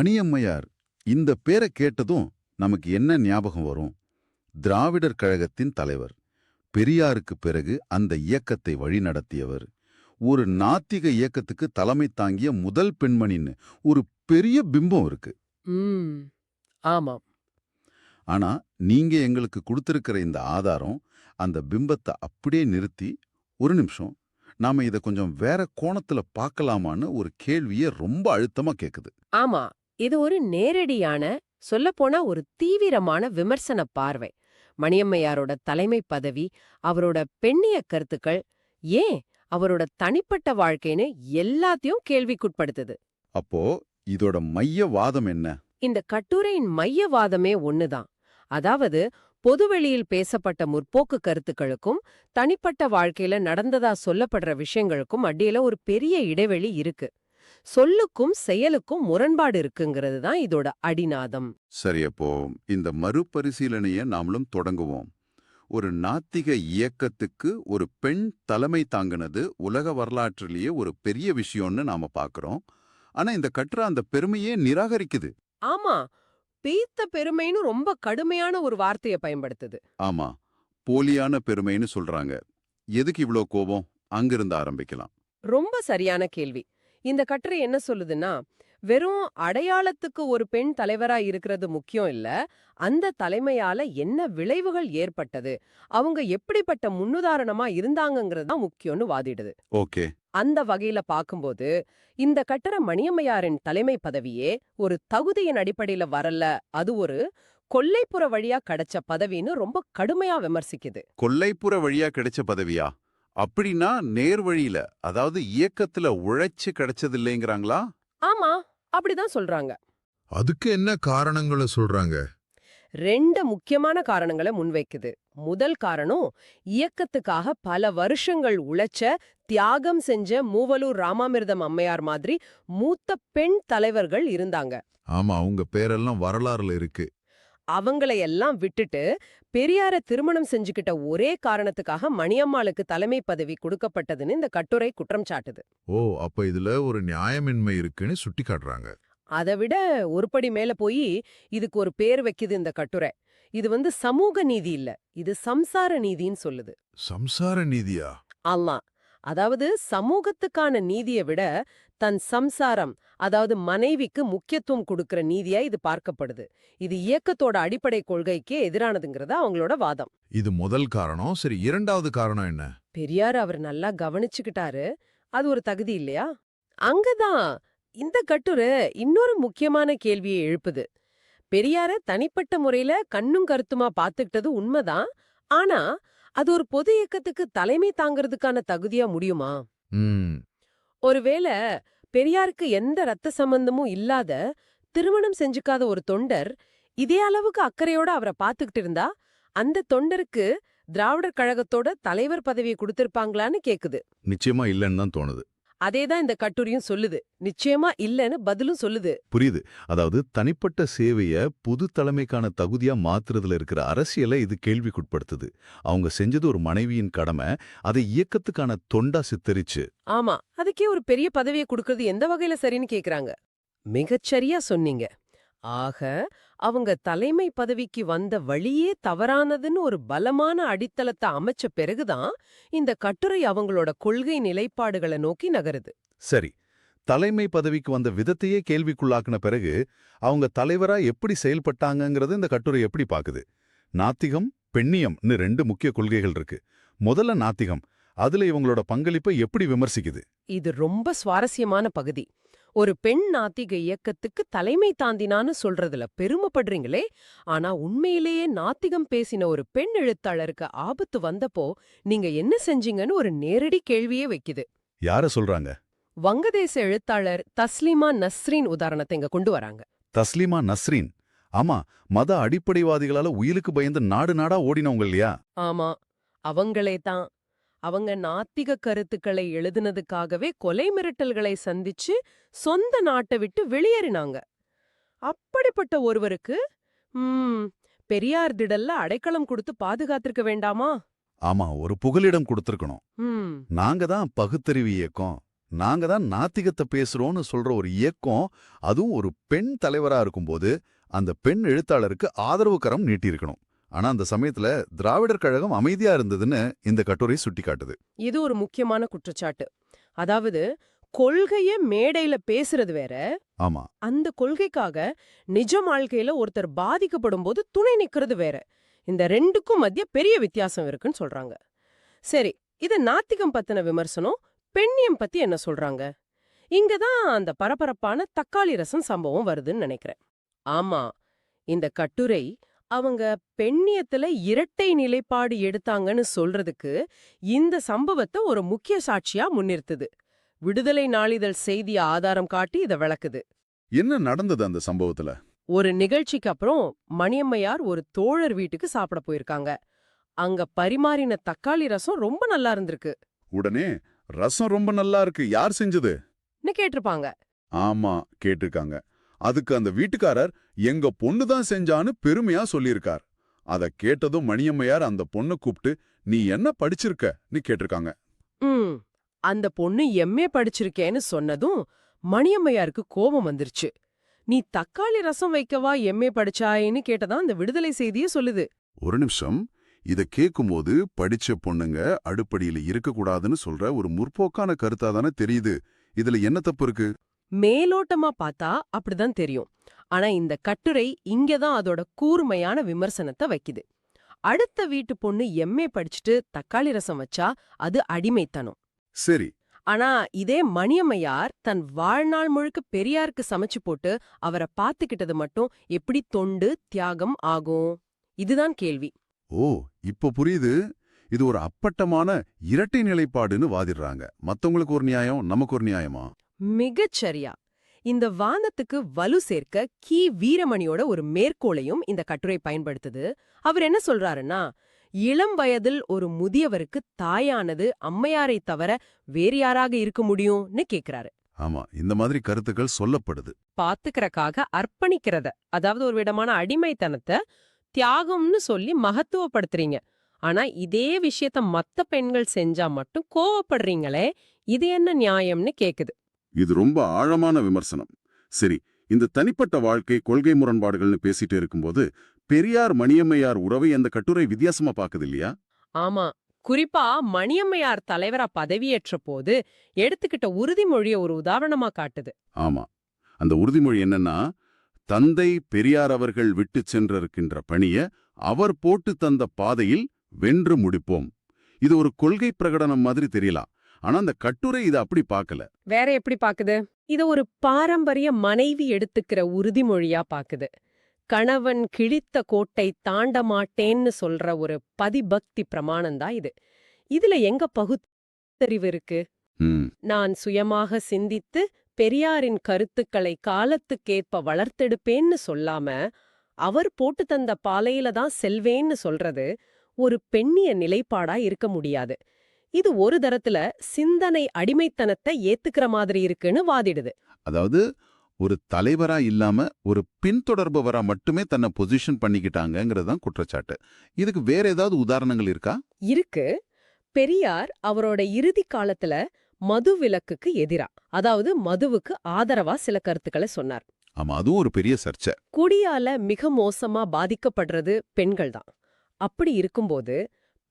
மணியம்மையார் இந்த பேரை கேட்டதும் நமக்கு என்ன ஞாபகம் வரும்? திராவிடர் கழகத்தின் தலைவர் பெரியாருக்கு பிறகு அந்த இயக்கத்தை வழிநடத்தியவர். ஒரு நாத்திக இயக்கத்துக்கு தலைமை தாங்கிய முதல் பெண்மணின்னு ஒரு பெரிய பிம்பம் இருக்கு. ஆமாம். ஆனா நீங்க எங்களுக்கு கொடுத்திருக்கிற இந்த ஆதாரம் அந்த பிம்பத்தை அப்படியே நிறுத்தி ஒரு நிமிஷம் நாம இதை கொஞ்சம் வேற கோணத்துல பார்க்கலாமான்னு ஒரு கேள்வியை ரொம்ப அழுத்தமா கேக்குது. ஆமா இது ஒரு நேரடியான சொல்லப்போனா ஒரு தீவிரமான விமர்சன பார்வை. மணியம்மையாரோட தலைமை பதவி அவரோட பெண்ணிய கருத்துக்கள் ஏன் அவரோட தனிப்பட்ட வாழ்க்கைன்னு எல்லாத்தையும் கேள்விக்குட்படுத்துது. அப்போ இதோட மைய வாதம் என்ன? இந்த கட்டுரையின் மையவாதமே ஒண்ணுதான். அதாவது பொதுவெளியில் பேசப்பட்ட முற்போக்கு கருத்துக்களுக்கும் தனிப்பட்ட வாழ்க்கையில நடந்ததா சொல்லப்படுற விஷயங்களுக்கும் அடியில ஒரு பெரிய இடைவெளி இருக்கு. சொல்லுக்கும் செயலுக்கும் முரண்பாடு இருக்குங்கிறது தான் இதோட அடிநாதம். சரி அப்போ இந்த மறுபரிசீலனைய நாமளும் தொடங்குவோம். ஒரு நாத்திக இயக்கத்துக்கு ஒரு பெண் தலைமை தாங்கினது உலக வரலாற்றிலேயே ஒரு பெரிய விஷயம்னு நாம பார்க்கறோம் ஆனா இந்த கட்டுரை அந்த பெருமையே நிராகரிக்குது. ஆமா. பீத்த பெருமைன்னு ரொம்ப கடுமையான ஒரு வார்த்தையை பயன்படுத்துது. ஆமா. போலியான பெருமைன்னு சொல்றாங்க. எதுக்கு இவ்ளோ கோபம்? அங்கிருந்து ஆரம்பிக்கலாம். ரொம்ப சரியான கேள்வி. இந்த கட்டுரை என்ன சொல்லுதுன்னா வெறும் அடையாளத்துக்கு ஒரு பெண் தலைவரா இருக்கிறது முக்கியம் இல்ல அந்த தலைமையால என்ன விளைவுகள் ஏற்பட்டது அவங்க எப்படிப்பட்ட முன்னுதாரணமா இருந்தாங்கங்கிறது தான் முக்கியம்னு வாதிடுது. ஓகே. அந்த வகையில பாக்கும்போது இந்த கட்டட மணியம்மையாரின் தலைமை பதவியே ஒரு தகுதியின் அடிப்படையில வரல அது ஒரு கொல்லைப்புற வழியா கிடைச்ச பதவின்னு ரொம்ப கடுமையா விமர்சிக்குது. கொல்லைப்புற வழியா கிடைச்ச பதவியா? அப்படின்னா நேர் வழியில அதாவது இயக்கத்துல உழைச்சு கிடைச்சது இல்லைங்கிறாங்களா? ஆமா அப்படிதான் சொல்றாங்க. அதுக்கு என்ன காரணங்களை சொல்றாங்க? ரெண்டு முக்கியமான காரணங்களை முன்வைக்குது. முதல் காரணம் இயக்கத்துக்காக பல வருஷங்கள் உழைச்ச தியாகம் செஞ்ச மூவலூர் ராமாமிர்தம் அம்மையார் மாதிரி மூத்த பெண் தலைவர்கள் இருந்தாங்க. ஆமா அவங்க பேரெல்லாம் வரலாறுல இருக்கு. அவங்களையெல்லாம் விட்டுட்டு பெரியார திருமணம் செஞ்சுக்கிட்ட ஒரே காரணத்துக்காக மணியம்மாளுக்கு தலைமை பதவி கொடுக்கப்பட்டதுன்னு இந்த கட்டுரை குற்றம் சாட்டுது. ஓ அப்ப இதுல ஒரு நியாயமின்மை இருக்குன்னு சுட்டி காட்டுறாங்க. அதை விட ஒருபடி மேல போய் இதுக்கு ஒரு பேர் வைக்குது இந்த கட்டுரை. இது வந்து சமூக நீதி இல்ல இது சம்சார நீதின்னு சொல்லுது. சம்சார நீதியா? அல்லா அதாவது சமூகத்துக்கான நீதியை விட தன் சம்சாரம் அதாவது மனைவிக்கு முக்கியத்துவம் கொடுக்கிற நீதியா இது பார்க்கப்படுது. இது இயக்கத்தோட அடிப்படை கொள்கைக்கே எதிரானதுங்கிறது அவங்களோட வாதம். இது முதல் காரணம். சரி இரண்டாவது காரணம் என்ன? பெரியார் அவர் நல்லா கவனிச்சுக்கிட்டாரு. அது ஒரு தகுதி இல்லையா? அங்கதான் இந்த கட்டுரை இன்னொரு முக்கியமான கேள்வியை எழுப்புது. பெரியார தனிப்பட்ட முறையில கண்ணும் கருத்துமா பாத்துக்கிட்டது உண்மைதான். ஆனா அது ஒரு பொது இயக்கத்துக்கு தலைமை தாங்கிறதுக்கான தகுதியா முடியுமா? ஒருவேளை பெரியாருக்கு எந்த ரத்த சம்பந்தமும் இல்லாத திருமணம் செஞ்சுக்காத ஒரு தொண்டர் இதே அளவுக்கு அக்கறையோட அவரை பார்த்துக்கிட்டு இருந்தா அந்த தொண்டருக்கு திராவிடர் கழகத்தோட தலைவர் பதவியை கொடுத்திருப்பாங்களான்னு கேக்குது. நிச்சயமா இல்லைன்னு தான் தோணுது. அதேதான் இந்த கட்டுரையும் சொல்லுது. நிச்சயமா இல்லன்னு பதிலும் சொல்லுது. புரியுது. அதாவது தனிப்பட்ட சேவைய புது தலைமைக்கான தகுதியா மாத்துறதுல இருக்கிற அரசியலை இது கேள்விக்குட்படுத்துது. அவங்க செஞ்சது ஒரு மனைவியின் கடமை. அதை இயக்கத்துக்கான தொண்டா சித்தரிச்சு. ஆமா. அதுக்கே ஒரு பெரிய பதவியை கொடுக்கறது எந்த வகையில சரின்னு கேக்குறாங்க. மிகச்சரியா சொன்னீங்க. ஆக அவங்க தலைமை பதவிக்கு வந்த வழியே தவறானதுன்னு ஒரு பலமான அடித்தளத்தை அமைச்ச பிறகுதான் இந்த கட்டுரை அவங்களோட கொள்கை நிலைப்பாடுகளை நோக்கி நகருது. சரி தலைமை பதவிக்கு வந்த விதத்தையே கேள்விக்குள்ளாக்குன பிறகு அவங்க தலைவரா எப்படி செயல்பட்டாங்கங்கிறது இந்த கட்டுரை எப்படி பாக்குது? நாத்திகம் பெண்ணியம்னு ரெண்டு முக்கிய கொள்கைகள் இருக்கு. முதல்ல நாத்திகம் அதுல இவங்களோட பங்களிப்பை எப்படி விமர்சிக்குது? இது ரொம்ப சுவாரஸ்யமான பகுதி. ஒரு பெண் நாத்திக இயக்கத்துக்கு தலைமை தாந்தினான்னு சொல்றதுல பெருமைப்படுறீங்களே. ஆனா உண்மையிலேயே நாத்திகம் பேசின ஒரு பெண் எழுத்தாளருக்கு ஆபத்து வந்தப்போ நீங்க என்ன செஞ்சீங்கன்னு ஒரு நேரடி கேள்வியே வைக்குது. யார சொல்றாங்க? வங்கதேச எழுத்தாளர் தஸ்லீமா நஸ்ரீன் உதாரணத்தை இங்க கொண்டு வராங்க. தஸ்லீமா நஸ்ரீன்? ஆமா மத அடிப்படைவாதிகளால உயிருக்கு பயந்து நாடு நாடா ஓடினவங்க இல்லையா? ஆமா அவங்களே தான். அவங்க நாத்திக கருத்துக்களை எழுதுனதுக்காகவே கொலை மிரட்டல்களை சந்திச்சு சொந்த நாட்டை விட்டு வெளியேறினாங்க. அப்படிப்பட்ட ஒருவருக்கு ம் பெரியார் திடல்ல அடைக்கலம் கொடுத்து பாதுகாத்திருக்க வேண்டாமா? ஆமா ஒரு புகலிடம் கொடுத்திருக்கணும். நாங்க தான் பகுத்தறிவு இயக்கம் நாங்க தான் நாத்திகத்தை பேசுறோம்னு சொல்ற ஒரு இயக்கம் அதுவும் ஒரு பெண் தலைவரா இருக்கும்போது அந்த பெண் எழுத்தாளருக்கு ஆதரவு கரம் நீட்டியிருக்கணும். ஆனா அந்த சமயத்துல திராவிடர் கழகம் அமைதியா இருந்ததுன்னு இந்த கட்டுரை சுட்டிக்காட்டுது. இது ஒரு முக்கியமான குற்றச்சாட்டு. அதாவது கொள்கைய மேடையில பேசுறது வேற. ஆமா. அந்த கொள்கைக்காக நிஜ வாழ்க்கையில ஒருத்தர் பாதிக்கப்படும் போது துணை நிக்கிறது வேற. இந்த ரெண்டுக்கும் மத்திய பெரிய வித்தியாசம் இருக்குன்னு சொல்றாங்க. சரி இது நாத்திகம் பத்தின விமர்சனம் பெண்ணியம் பத்தி என்ன சொல்றாங்க? இங்கதான் அந்த பரபரப்பான தக்காளி ரசம் சம்பவம் வருதுன்னு நினைக்கிறேன். ஆமா இந்த கட்டுரை அவங்க பெண்ணியத்துல இரட்டை நிலைப்பாடு எடுத்தாங்கன்னு சொல்றதுக்கு இந்த சம்பவத்தை ஒரு முக்கிய சாட்சியா முன்னிறுத்துது. விடுதலை நாளிதழ் செய்திய ஆதாரம் காட்டி இத விளக்குது. என்ன நடந்தது அந்த சம்பவத்துல? ஒரு நிகழ்ச்சிக்கு அப்புறம் மணியம்மையார் ஒரு தோழர் வீட்டுக்கு சாப்பிட போயிருக்காங்க. அங்க பரிமாறின தக்காளி ரசம் ரொம்ப நல்லா இருந்திருக்கு. உடனே ரசம் ரொம்ப நல்லா இருக்கு. யார் செஞ்சது? கேட்டிருப்பாங்க. ஆமா கேட்டிருக்காங்க. அதுக்கு அந்த வீட்டுக்காரர் எங்க பொண்ணு தான் செஞ்சான்னு பெருமையா சொல்லியிருக்கார். அத கேட்டதும் மணியம்மையார் அந்த பொண்ணை கூப்பிட்டு நீ என்ன படிச்சிருக்கன்னு கேட்டிருக்காங்க. ம். அந்த பொண்ணு எம்ஏ படிச்சிருக்கேன்னு சொன்னதும் மணியம்மையாருக்கு கோபம் வந்துருச்சு. நீ தக்காளி ரசம் வைக்கவா எம்ஏ படிச்சாயின்னு கேட்டதா அந்த விடுதலை செய்தியே சொல்லுது. ஒரு நிமிஷம். இத கேக்கும்போது படிச்ச பொண்ணுங்க அடுப்படியில இருக்கக்கூடாதுன்னு சொல்ற ஒரு முற்போக்கான கருத்தா தானே தெரியுது. இதுல என்ன தப்பு இருக்கு? மேலோட்டமா பார்த்தா அப்படிதான் தெரியும். ஆனா இந்த கட்டுரை இங்கதான் அதோட கூர்மையான விமர்சனத்தை வைக்குது. அடுத்த வீட்டு பொண்ணு எம்ஏ படிச்சுட்டு தக்காளி ரசம் வச்சா அது அடிமைத்தனம். சரி. ஆனா இதே மணியம்மையார் தன் வாழ்நாள் முழுக்க பெரியாருக்கு சமைச்சு போட்டு அவரை பாத்துக்கிட்டது மட்டும் எப்படி தொண்டு தியாகம் ஆகும்? இதுதான் கேள்வி. ஓ இப்ப புரியுது. இது ஒரு அப்பட்டமான இரட்டை நிலைப்பாடுன்னு வாதிடுறாங்க. மத்தவங்களுக்கு ஒரு நியாயம் நமக்கு ஒரு நியாயமா? மிகச் சரியா இந்த வாதத்துக்கு வலு சேர்க்க கி. வீரமணியோட ஒரு மேற்கோளையும் இந்த கட்டுரை பயன்படுத்துது. அவர் என்ன சொல்றாருன்னா இளம் வயதில் ஒரு முதியவருக்கு தாயானது அம்மையாரை தவிர வேறு யாராக இருக்க முடியும்னு கேக்குறாரு. ஆமா இந்த மாதிரி கருத்துக்கள் சொல்லப்படுது. பாத்துக்கறக்காக அர்ப்பணிக்கிறத அதாவது ஒரு விதமான அடிமைத்தனத்தை தியாகம்னு சொல்லி மகத்துவப்படுத்துறீங்க. ஆனா இதே விஷயத்த மத்த பெண்கள் செஞ்சா மட்டும் கோவப்படுறீங்களே இது என்ன நியாயம்னு கேக்குது. இது ரொம்ப ஆழமான விமர்சனம். சரி இந்த தனிப்பட்ட வாழ்க்கை கொள்கை முரண்பாடுகள்னு பேசிட்டு இருக்கும்போது பெரியார் மணியம்மையார் உறவை அந்த கட்டுரை வித்தியாசமா பாக்குது இல்லையா ஆமா. குறிப்பா மணியம்மையார் தலைவரா பதவியேற்ற போது எடுத்துக்கிட்ட உறுதிமொழிய ஒரு உதாரணமா காட்டுது. ஆமா. அந்த உறுதிமொழி என்னன்னா தந்தை பெரியார் அவர்கள் விட்டுச் சென்றிருக்கின்ற பணிய அவர் போட்டு தந்த பாதையில் வென்று முடிப்போம். இது ஒரு கொள்கை பிரகடனம் மாதிரி தெரியலாம். ஆனா அந்த கட்டுரை இதை அப்படி பார்க்கல வேற எப்படி பாக்குது? இத ஒரு பாரம்பரிய மனைவி எடுத்துக்கிற உறுதிமொழியா பாக்குது. கணவன் கிழித்த கோட்டை தாண்ட மாட்டேன்னு சொல்ற ஒரு பதிபக்தி பிரமாணம்தான் இது. இதுல எங்க பகுத்தறிவு இருக்கு? நான் சுயமாக சிந்தித்து பெரியாரின் கருத்துக்களை காலத்துக்கேற்ப வளர்த்தெடுப்பேன்னு சொல்லாம அவர் போட்டு தந்த பாலையில தான் செல்வேன்னு சொல்றது ஒரு பெண்ணிய நிலைப்பாடா இருக்க முடியாது. இது ஒரு தரத்துல சிந்தனை அடிமைத்தனத்தை ஏத்துக்கிற மாதிரி இருக்குன்னு வாதிடுது. அதாவது ஒரு தலைவரா இல்லாம ஒரு பின்தொடர்பவரா மட்டுமே தன்னை பொசிஷன் பண்ணிக்கிட்டாங்கங்கிறது தான் குற்றச்சாட்டு. இதுக்கு வேற ஏதாவது உதாரணங்கள் இருக்கா? இருக்கு. பெரியார் அவரோட இறுதி காலத்துல மது விலக்குக்கு எதிரா. அதாவது மதுவுக்கு ஆதரவா சில கருத்துக்களை சொன்னார். ஆமா அதுவும் ஒரு பெரிய சர்ச்சை. குடியால மிக மோசமா பாதிக்கப்படுறது பெண்கள் தான். அப்படி இருக்கும்போது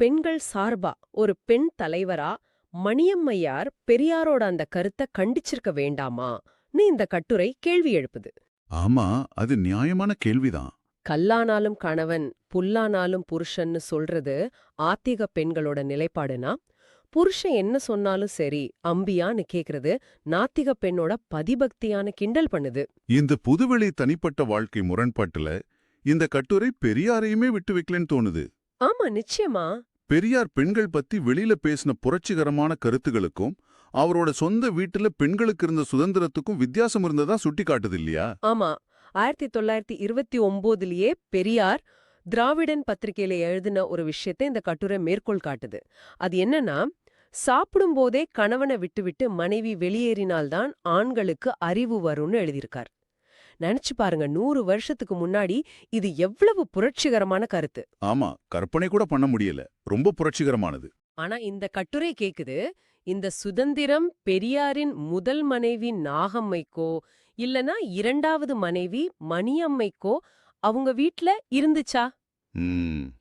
பெண்கள் சார்பா ஒரு பெண் தலைவரா மணியம்மையார் பெரியாரோட அந்த கருத்தை கண்டிச்சிருக்க வேண்டாமான்னு இந்த கட்டுரை கேள்வி எழுப்புது. ஆமா அது நியாயமான கேள்விதான். கல்லானாலும் கணவன் புல்லானாலும் புருஷன்னு சொல்றது ஆத்திக பெண்களோட நிலைப்பாடுனா? புருஷன் என்ன சொன்னாலும் சரி அம்பியான்னு கேக்குறது நாத்திக பெண்ணோட பதிபக்தியான கிண்டல் பண்ணுது. இந்த புதுவெளி தனிப்பட்ட வாழ்க்கை முரண்பாட்டுல இந்த கட்டுரை பெரியாரையுமே விட்டு வைக்கலன்னு தோணுது. ஆமா நிச்சயமா. பெரியார் பெண்கள் பத்தி வெளியில பேசின புரட்சிகரமான கருத்துகளுக்கும் அவரோட சொந்த வீட்டுல பெண்களுக்கு இருந்த சுதந்திரத்துக்கும் வித்தியாசம் இருந்ததா சுட்டி காட்டுது இல்லையா? ஆமா. ஆயிரத்தி தொள்ளாயிரத்தி இருபத்தி ஒன்பதுலயே பெரியார் திராவிடன் பத்திரிகையில எழுதின ஒரு விஷயத்தை இந்த கட்டுரை மேற்கோள் காட்டுது. அது என்னன்னா சாப்பிடும்போதே கணவனை விட்டுவிட்டு மனைவி வெளியேறினால்தான் ஆண்களுக்கு அறிவு வரும்னு எழுதியிருக்கார். நினைச்சு பாருங்க நூறு வருஷத்துக்கு முன்னாடி இது எவ்வளவு புரட்சிகரமான கருத்து. ஆமா கற்பனை கூட பண்ண முடியல. ரொம்ப புரட்சிகரமானது. ஆனா இந்த கட்டுரை கேக்குது இந்த சுதந்திரம் பெரியாரின் முதல் மனைவி நாகம்மைக்கோ இல்லனா இரண்டாவது மனைவி மணியம்மைக்கோ அவங்க வீட்ல இருந்துச்சா?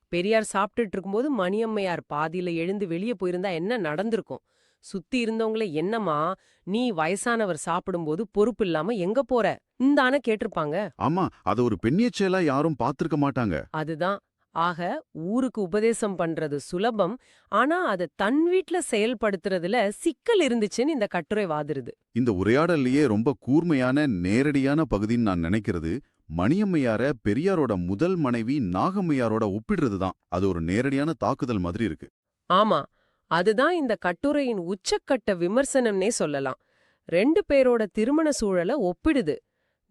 பெரியார் சாப்பிட்டுட்டு இருக்கும்போது மணியம்மையார் பாதியில எழுந்து வெளியே போயிருந்தா என்ன நடந்திருக்கும்? சுத்தி இருந்தவங்கள என்னம்மா நீ வயசானவர் சாப்பிடும்போது பொறுப்பு இல்லாம எங்க போற? இந்தான கேட்டிருப்பாங்க. ஆமா அத ஒரு பெண்ணிய செயலா யாரும் பார்த்திருக்க மாட்டாங்க. அதுதான். ஆக ஊருக்கு உபதேசம் பண்றது சுலபம். ஆனா அத தன் வீட்ல செயல்படுத்துறதுல சிக்கல் இருந்துச்சுன்னு இந்த கட்டுரை வாதிருது. இந்த உரையாடல்லையே ரொம்ப கூர்மையான நேரடியான பகுதின்னு நான் நினைக்கிறது. மணியம்மையார பெரியாரோட முதல் மனைவி நாகம்மையாரோட ஒப்பிடுறது தான் அது ஒரு நேரடியான தாக்குதல் மாதிரி இருக்கு. ஆமா. அதுதான் இந்த கட்டுரையின் உச்சக்கட்ட விமர்சனம்னே சொல்லலாம். ரெண்டு பேரோட திருமண சூழல ஒப்பிடுது.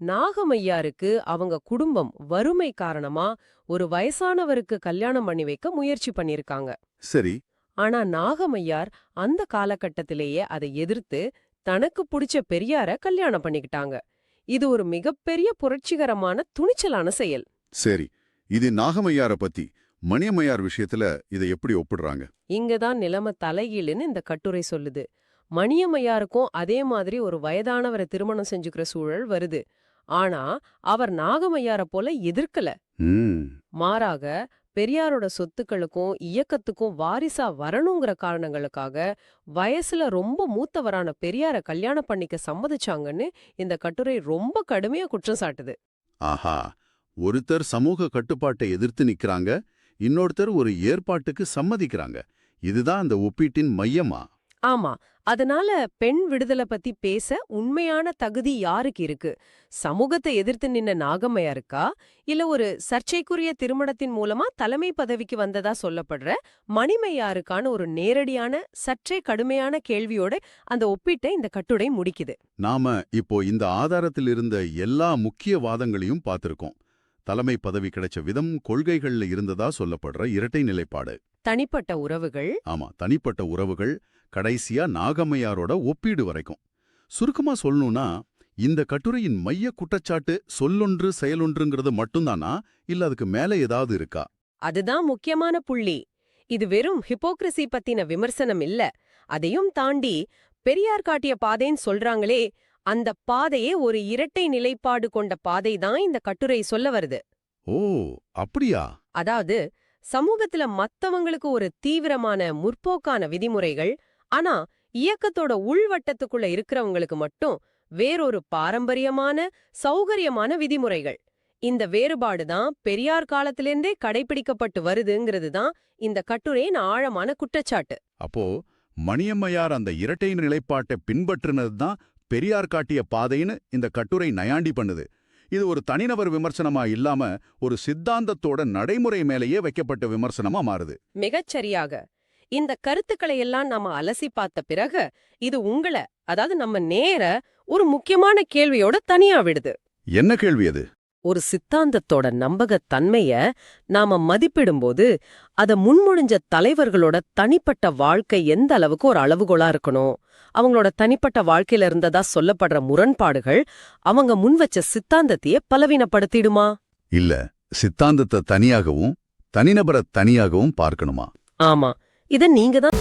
நாகமையாருக்கு அவங்க குடும்பம் வறுமை காரணமா ஒரு வயசானவருக்கு கல்யாணம் பண்ணி வைக்க முயற்சி பண்ணிருக்காங்க சரி. ஆனா நாகமையார் அந்த காலகட்டத்திலேயே அதை எதிர்த்து தனக்கு பிடிச்ச பெரியார கல்யாணம் பண்ணிக்கிட்டாங்க. இது ஒரு மிகப்பெரிய புரட்சிகரமான துணிச்சலான செயல். சரி. இது நாகம்மையார பத்தி. மணியம்மையார் விஷயத்துல இதை எப்படி ஒப்பிடுறாங்க? இங்கதான் நிலைமை தலைகீழுன்னு இந்த கட்டுரை சொல்லுது. மணியம்மையாருக்கும் அதே மாதிரி ஒரு வயதானவரை திருமணம் செஞ்சுக்கிற சூழல் வருது. ஆனா அவர் நாகமையார போல எதிர்க்கல. மாறாக பெரியாரோட சொத்துக்களுக்கும் இயக்கத்துக்கும் வாரிசா வரணுங்கிற காரணங்களுக்காக வயசுல ரொம்ப மூத்தவரான பெரியார கல்யாணம் பண்ணிக்க சம்மதிச்சாங்கன்னு இந்த கட்டுரை ரொம்ப கடுமையா குற்றம் சாட்டுது. ஆஹா! ஒருத்தர் சமூக கட்டுப்பாட்டை எதிர்த்து நிக்கிறாங்க இன்னொருத்தர் ஒரு ஏற்பாட்டுக்கு சம்மதிக்கிறாங்க. இதுதான் அந்த ஒப்பீட்டின் மையமா? ஆமா. அதனால பெண் விடுதலை பத்தி பேச உண்மையான தகுதி யாருக்கு இருக்கு? சமூகத்தை எதிர்த்து நின்ன நாகம்மையா இருக்கா? இல்ல ஒரு சர்ச்சைக்குரிய திருமணத்தின் மூலமா தலைமை பதவிக்கு வந்ததா சொல்லப்படுற மணிமையாருக்கான ஒரு நேரடியான சற்றே கடுமையான கேள்வியோட அந்த ஒப்பீட்டை இந்த கட்டுரை முடிக்குது. நாம இப்போ இந்த ஆதாரத்தில் இருந்த எல்லா முக்கிய வாதங்களையும் பார்த்திருக்கோம். தலைமை பதவி கிடைச்ச விதம் கொள்கைகள்ல இருந்ததா சொல்லப்படுற இரட்டை நிலைப்பாடு. தனிப்பட்ட உறவுகள். ஆமா தனிப்பட்ட உறவுகள் கடைசியா நாகம்மையாரோட ஒப்பீடு வரைக்கும். சுருக்கமா சொல்லணும்னா இந்த கட்டுரையின் மைய குற்றச்சாட்டு சொல்லொன்று செயலொன்றுங்கிறது மட்டும்தானா? இல்ல அதுக்கு மேல ஏதாவது இருக்கா? அதுதான் முக்கியமான புள்ளி. இது வெறும் ஹிப்போக்ரசி பத்தின விமர்சனம் இல்ல. அதையும் தாண்டி பெரியார் காட்டிய பாதைன்னு சொல்றாங்களே அந்த பாதையே ஒரு இரட்டை நிலைப்பாடு கொண்ட பாதை தான் இந்த கட்டுரை சொல்ல வருது. ஓ அப்படியா? அதாவது சமூகத்துல மத்தவங்களுக்கு ஒரு தீவிரமான முற்போக்கான விதிமுறைகள் ஆனா இயக்கத்தோட உள்வட்டத்துக்குள்ள இருக்கிறவங்களுக்கு மட்டும் வேறொரு பாரம்பரியமான சௌகரியமான விதிமுறைகள். இந்த வேறுபாடு தான் பெரியார் காலத்திலேருந்தே கடைபிடிக்கப்பட்டு வருதுங்கிறது தான் இந்த கட்டுரையின் ஆழமான குற்றச்சாட்டு. அப்போ மணியம்மையார் அந்த இரட்டை நிலைப்பாட்டை பின்பற்றினது தான் பெரியார் காட்டிய பாதைன்னு இந்த கட்டுரை நயாண்டி பண்ணுது. இது ஒரு தனிநபர் விமர்சனமா இல்லாம ஒரு சித்தாந்தத்தோட நடைமுறை மேலேயே வைக்கப்பட்ட விமர்சனமா மாறுது. மிகச்சரியாக. இந்த கருத்துக்களை எல்லாம் நாம அலசி பார்த்த பிறகு இது உங்கள அதாவது நம்ம நேர ஒரு முக்கியமான கேள்வியோட தனியா விடுது. என்ன கேள்வி அது? ஒரு சித்தாந்தத்தோட நம்பகத்தன்மைய நாம மதிப்பிடும்போது அத முன்மொழிஞ்ச தலைவர்களோட தனிப்பட்ட வாழ்க்கை எந்த அளவுக்கு ஒரு அளவுகோலா இருக்கணும்? அவங்களோட தனிப்பட்ட வாழ்க்கையில இருந்ததா சொல்லப்படுற முரண்பாடுகள் அவங்க முன்வச்ச சித்தாந்தத்தையே பலவீனப்படுத்திடுமா? இல்ல. சித்தாந்தத்தை தனியாகவும் தனிநபரை தனியாகவும் பார்க்கணுமா? ஆமா. இத நீங்க தான்